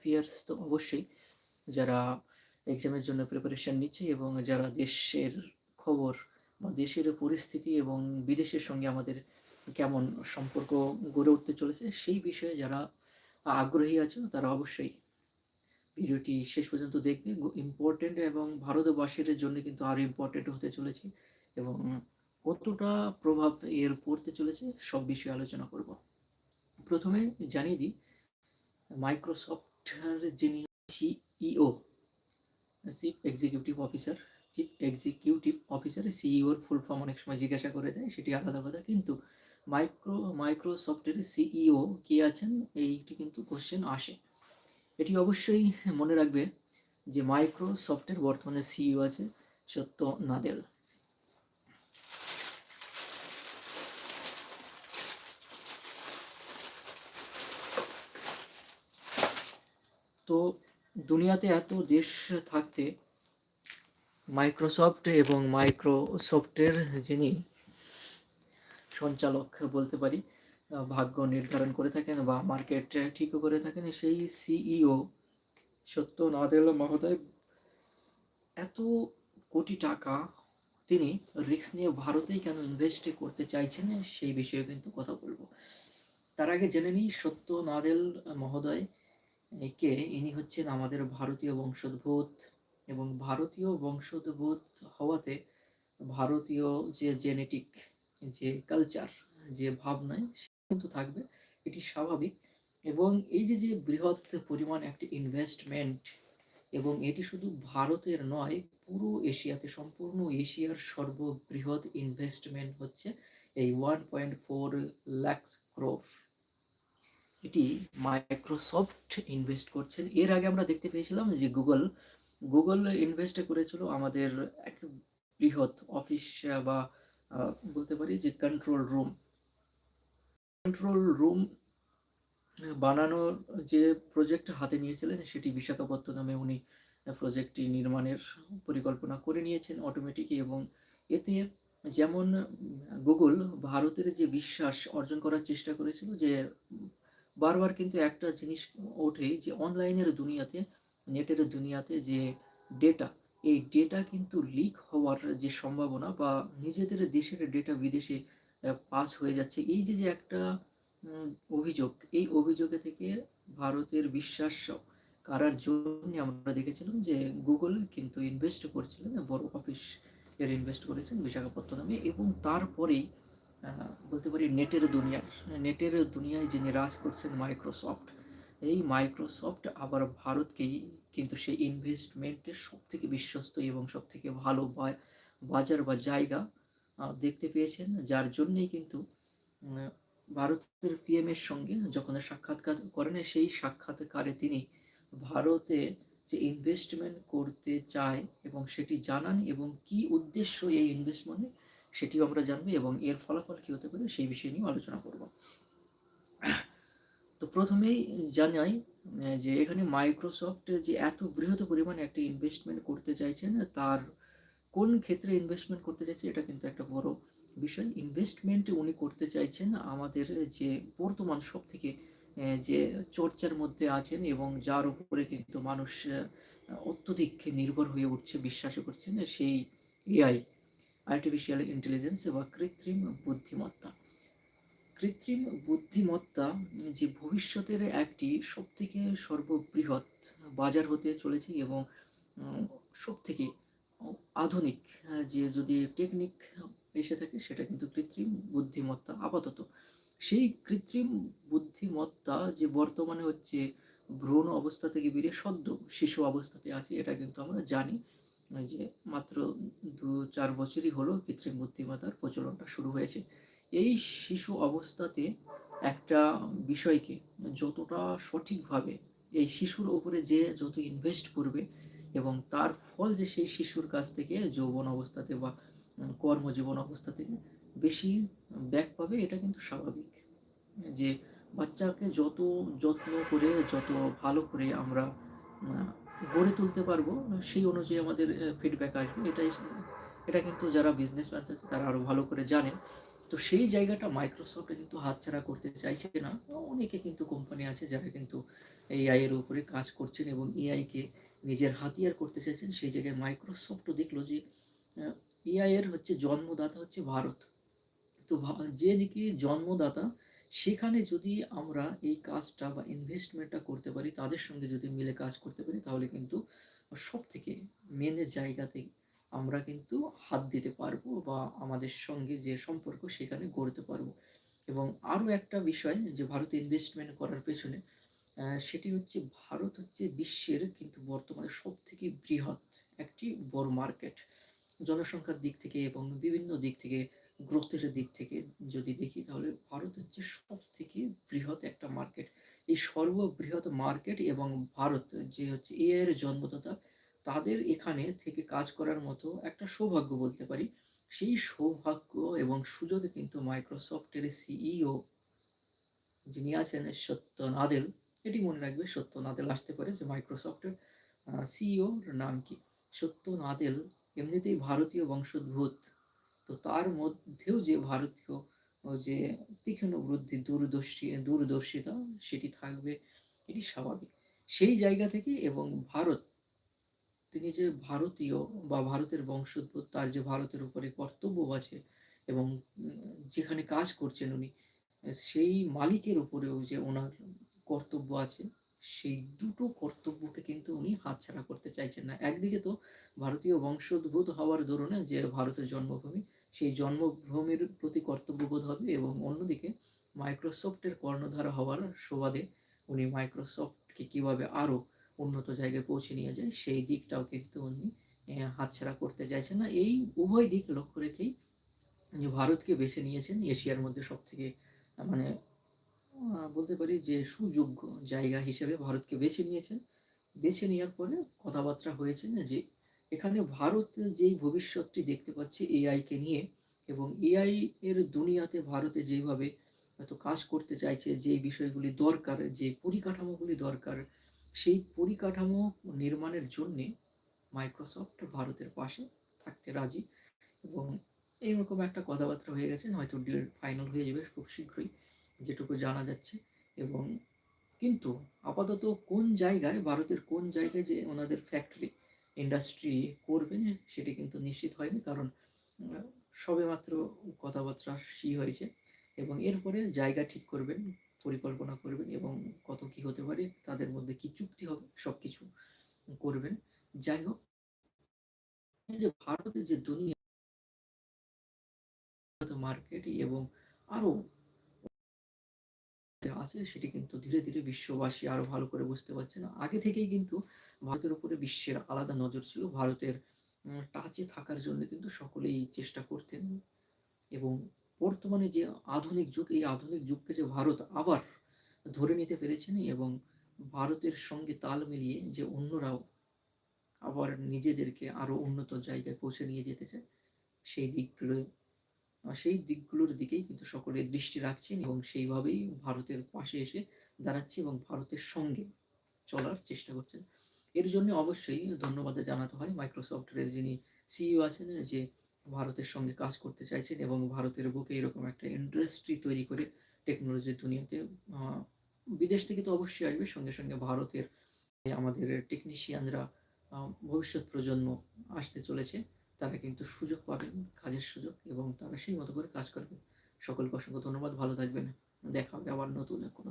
Affairs তো অবশ্যই যারা এক্সামের জন্য প্রিপারেশন নিচ্ছে এবং যারা দেশের খবর বা দেশের পরিস্থিতি এবং বিদেশের সঙ্গে আমাদের কেমন সম্পর্ক গড়ে উঠতে চলেছে সেই বিষয়ে যারা আগ্রহী আছো, তারা অবশ্যই ভিডিওটি শেষ পর্যন্ত দেখবে ইম্পর্টেন্ট এবং ভারতবাসীর জন্য কিন্তু আরও ইম্পর্টেন্ট হতে চলেছে এবং কতটা প্রভাব এর পড়তে চলেছে সব বিষয়ে আলোচনা করব। প্রথমে জানিয়ে দিই মাইক্রোসফটের যিনি CEO chief executive officer chief executive officer সিইওর full form অনেক সময় জিজ্ঞাসা করে দেয়, সেটি আলাদা কথা। কিন্তু মাইক্রো, মাইক্রোসফটের সিইও কে আছেন, এইটি কিন্তু কোশ্চেন আসে। এটি অবশ্যই মনে রাখবে যে মাইক্রোসফটের বর্তমানে সিইও আছে সত্য নাদেল। তো দুনিয়াতে এত দেশ থাকতে মাইক্রোসফট এবং মাইক্রোসফটের যিনি সঞ্চালক বলতে পারি ভাগ্য নির্ধারণ করে থাকেন বা মার্কেট ঠিকও করে থাকেন, সেই সিইও সত্য নাদেল মহোদয় এত কোটি টাকা তিনি রিস্ক নিয়ে ভারতেই কেন ইনভেস্ট করতে চাইছেন সেই বিষয়ে কিন্তু কথা বলব। তার আগে জেনে নিই সত্য নাদেল মহোদয় কে ইনি হচ্ছেন আমাদের ভারতীয় বংশোদ্ভূত এবং ভারতীয় বংশোদ্ভূত হওয়াতে ভারতীয় যে জেনেটিক যে কালচার, যে ভাবনায় কিন্তু থাকবে, এটি স্বাভাবিক। এবং এই যে যে বৃহৎ পরিমাণ একটি ইনভেস্টমেন্ট এবং এটি শুধু ভারতের নয়, পুরো এশিয়াতে, সম্পূর্ণ এশিয়ার সর্ববৃহৎ ইনভেস্টমেন্ট হচ্ছে এই one point four lakhs crore এটি মাইক্রোসফট ইনভেস্ট করছে এর আগে আমরা দেখতে পেয়েছিলাম যে গুগল গুগল ইনভেস্ট করেছিল আমাদের এক বৃহৎ অফিস বা বলতে পারি যে কন্ট্রোল রুম কন্ট্রোল রুম বানানোর যে প্রজেক্ট হাতে নিয়েছিলেন, সেটি বিশাখাপত্তনমে উনি প্রজেক্টটি নির্মাণের পরিকল্পনা করে নিয়েছেন অটোমেটিকই এবং এতে যেমন গুগল ভারতের যে বিশ্বাস অর্জন করার চেষ্টা করেছিল যে বারবার কিন্তু একটা জিনিস ওঠেই যে অনলাইনের দুনিয়াতে, নেটের দুনিয়াতে যে ডেটা এই ডেটা কিন্তু লিক হওয়ার যে সম্ভাবনা বা নিজেদের দেশের ডেটা বিদেশে পাস হয়ে যাচ্ছে, এই যে যে একটা অভিযোগ, এই অভিযোগে থেকে ভারতের বিশ্বাস কারার জন্য আমরা দেখেছিলাম যে গুগল কিন্তু ইনভেস্ট করছিলেন বড় অফিস এর ইনভেস্ট করেছেন, বিশাখাপত্তনমে, এবং তারপরেই বলতে পারি নেটের দুনিয়ায় নেটের দুনিয়ায় যিনি রাজ করছেন মাইক্রোসফট, এই মাইক্রোসফট আবার ভারতকেই কিন্তু সেই ইনভেস্টমেন্টের সব থেকে বিশ্বস্ত এবং সব থেকে ভালো বাজার বা জায়গা দেখতে পেয়েছেন। যার জন্যেই কিন্তু ভারতের পিএমের সঙ্গে যখন সাক্ষাৎকার করেন, সেই সাক্ষাৎকারে তিনি ভারতে যে ইনভেস্টমেন্ট করতে চায় এবং সেটি জানান এবং কি উদ্দেশ্য এই ইনভেস্টমেন্টে সেটিও আমরা জানব এবং এর ফলাফল কী হতে পারে সেই বিষয় নিয়েও আলোচনা করব। তো প্রথমেই জানাই যে এখানে মাইক্রোসফট যে এত বৃহৎ পরিমাণে একটা ইনভেস্টমেন্ট করতে চাইছেন, তার কোন ক্ষেত্রে ইনভেস্টমেন্ট করতে চাইছে এটা কিন্তু একটা বড় বিষয়। ইনভেস্টমেন্ট উনি করতে চাইছেন আমাদের যে বর্তমান সব থেকে যে চর্চার মধ্যে আছেন এবং যার উপরে কিন্তু মানুষ অত্যধিক নির্ভর হয়ে উঠছে বিশ্বাস করছেন, সেই এআই আর্টিফিশিয়াল ইন্টেলিজেন্স বা কৃত্রিম বুদ্ধিমত্তা। কৃত্রিম বুদ্ধিমত্তা যে ভবিষ্যতের একটি সবথেকে সর্ববৃহৎ বাজার হতে চলেছে এবং সবথেকে আধুনিক, যে যদি টেকনিক এসে থাকে সেটা কিন্তু কৃত্রিম বুদ্ধিমত্তা আপাতত। সেই কৃত্রিম বুদ্ধিমত্তা যে বর্তমানে হচ্ছে ভ্রূণ অবস্থা থেকে বেরিয়ে সদ্য শিশু অবস্থাতে আছে, এটা কিন্তু আমরা জানি। যে মাত্র দু চার বছরই হলো কৃত্রিম বুদ্ধিমত্তার প্রচলনটা শুরু হয়েছে। এই শিশু অবস্থাতে একটা বিষয়কে যতটা সঠিকভাবে এই শিশুর উপরে যে যত ইনভেস্ট করবে এবং তার ফল যে সেই শিশুর কাছ থেকে যৌবন অবস্থাতে বা কর্মজীবন অবস্থা থেকে বেশি ব্যাক পাবে, এটা কিন্তু স্বাভাবিক। যে বাচ্চাকে যত যত্ন করে, যত ভালো করে আমরা গড়ে তুলতে পারব, সেই অনুযায়ী আমাদের ফিডব্যাক আসবে। এটাই এটা কিন্তু যারা বিজনেসম্যান আছে, তারা আরও ভালো করে জানেন। তো সেই জায়গাটা মাইক্রোসফটে কিন্তু হাতছাড়া করতে চাইছে না। অনেকে কিন্তু কোম্পানি আছে যারা কিন্তু এআই এর উপরে কাজ করছেন এবং এআইকে নিজের হাতিয়ার করতে চাইছেন। সেই জায়গায় মাইক্রোসফটও দেখল যে এআই এর হচ্ছে জন্মদাতা হচ্ছে ভারত। তো যে নাকি জন্মদাতা সেখানে যদি আমরা এই কাজটা বা ইনভেস্টমেন্টটা করতে পারি, তাদের সঙ্গে যদি মিলে কাজ করতে পারি, তাহলে কিন্তু সব থেকে মেনের জায়গাতে আমরা কিন্তু হাত দিতে পারব বা আমাদের সঙ্গে যে সম্পর্ক সেখানে গড়তে পারব। এবং আরও একটা বিষয় যে ভারতে ইনভেস্টমেন্ট করার পেছনে সেটি হচ্ছে ভারত হচ্ছে বিশ্বের কিন্তু বর্তমানে সব থেকে বৃহৎ একটি বড় মার্কেট জনসংখ্যার দিক থেকে এবং বিভিন্ন দিক থেকে গ্রোথের দিক থেকে যদি দেখি, তাহলে ভারত হচ্ছে সব থেকে বৃহৎ একটা মার্কেট এই সর্ববৃহৎ মার্কেট এবং ভারত যে হচ্ছে এ এর জন্মদাতা, তাদের এখানে থেকে কাজ করার মতো একটা সৌভাগ্য বলতে পারি। সেই সৌভাগ্য এবং সুযোগে কিন্তু মাইক্রোসফটের সিইও যিনি আছেন সত্য নাদেল এটি মনে রাখবে সত্য নাদেল আসতে পারে যে মাইক্রোসফটের সিইওর নাম কি? সত্য নাদেল এমনিতেই ভারতীয় বংশোদ্ভূত। তো তার মধ্যেও যে ভারতীয় যে তীক্ষ্ণ বুদ্ধি, দূরদর্শী, দূরদর্শিতা, সেটি থাকবে, এটি স্বাভাবিক। সেই জায়গা থেকে এবং ভারত, তিনি যে ভারতীয় বা ভারতের বংশোদ্ভূত, তার যে ভারতের উপরে কর্তব্য আছে এবং যেখানে কাজ করছেন উনি, সেই মালিকের উপরেও যে ওনার কর্তব্য আছে, সেই দুটো কর্তব্যকে কিন্তু উনি হাতছাড়া করতে চাইছেন না। একদিকে তো ভারতীয় বংশোদ্ভূত হওয়ার দরুনে যে ভারতের জন্মভূমি সেই জন্মভূমির প্রতি কর্তব্যবোধ হবে এবং অন্যদিকে মাইক্রোসফটের কর্ণধার হওয়ার সুবাদে উনি মাইক্রোসফটকে কীভাবে আরও উন্নত জায়গায় পৌঁছে নিয়ে যায়, সেই দিকটাও কিন্তু উনি হাতছাড়া করতে চাইছেন না। এই উভয় দিক লক্ষ্য রেখেই যে ভারতকে বেছে নিয়েছেন, এশিয়ার মধ্যে সব থেকে মানে বলতে পারি যে সুযোগ্য জায়গা হিসেবে ভারতকে বেছে নিয়েছেন। বেছে নেওয়ার পরে কথাবার্তা হয়েছে যে এখানে ভারত যেই ভবিষ্যৎটি দেখতে পাচ্ছে এআইকে নিয়ে এবং এআই এর দুনিয়াতে ভারতে যেভাবে হয়তো কাজ করতে চাইছে যে বিষয়গুলি দরকার, যে পরিকাঠামোগুলি দরকার, সেই পরিকাঠামো নির্মাণের জন্যে মাইক্রোসফট ভারতের পাশে থাকতে রাজি এবং এইরকম একটা কথাবার্তা হয়ে গেছে, হয়তো ডিল ফাইনাল হয়ে যাবে খুব শীঘ্রই, যেটুকু জানা যাচ্ছে এবং কিন্তু আপাতত কোন জায়গায়, ভারতের কোন জায়গায় যে ওনাদের ফ্যাক্টরি ইন্ডাস্ট্রি করবেন সেটি কিন্তু নিশ্চিত হয়নি, কারণ সবে মাত্র কথাবার্তা সি হয়েছে এবং এরপরে জায়গা ঠিক করবেন, পরিকল্পনা করবেন এবং কত কি হতে পারে তাদের মধ্যে কি চুক্তি হবে সব কিছু করবেন। যাই হোক যে ভারতের যে দুনিয়া মার্কেট এবং আরও আছে, সেটি কিন্তু ধীরে ধীরে বিশ্ববাসী আরও ভালো করে বুঝতে পারছে না। আগে থেকেই কিন্তু ভারতের উপরে বিশ্বের আলাদা নজর ছিল। ভারতের টাচে থাকার জন্য কিন্তু সকলেই চেষ্টা করতেন। এবং বর্তমানে যে আধুনিক যুগ, এই আধুনিক যুগকে যে ভারত আবার ধরে নিতে পেরেছেন এবং ভারতের সঙ্গে তাল মিলিয়ে যে অন্যরাও আবার নিজেদেরকে আরও উন্নত জায়গায় পৌঁছে নিয়ে যেতে চায়, সেই দিকগুলো সেই দিকগুলোর দিকেই কিন্তু সকলে দৃষ্টি রাখছেন এবং সেইভাবেই ভারতের পাশে এসে দাঁড়াচ্ছে এবং ভারতের সঙ্গে চলার চেষ্টা করছেন। এর জন্য অবশ্যই ধন্যবাদ জানাতে হয় মাইক্রোসফটের যিনি সিইও আছেন, যে ভারতের সঙ্গে কাজ করতে চাইছেন এবং ভারতের বুকে এরকম একটা ইন্ডাস্ট্রি তৈরি করে টেকনোলজির দুনিয়াতে বিদেশ থেকে তো অবশ্যই আসবে। সঙ্গে সঙ্গে ভারতের আমাদের টেকনিশিয়ানরা ভবিষ্যৎ প্রজন্ম আসতে চলেছে। তারা কিন্তু সুযোগ পাবেন, কাজের সুযোগ এবং তারা সেই মতো করে কাজ করবে সকলকে অসংখ্য ধন্যবাদ, ভালো থাকবেন। দেখা হবে আবার নতুন কোনো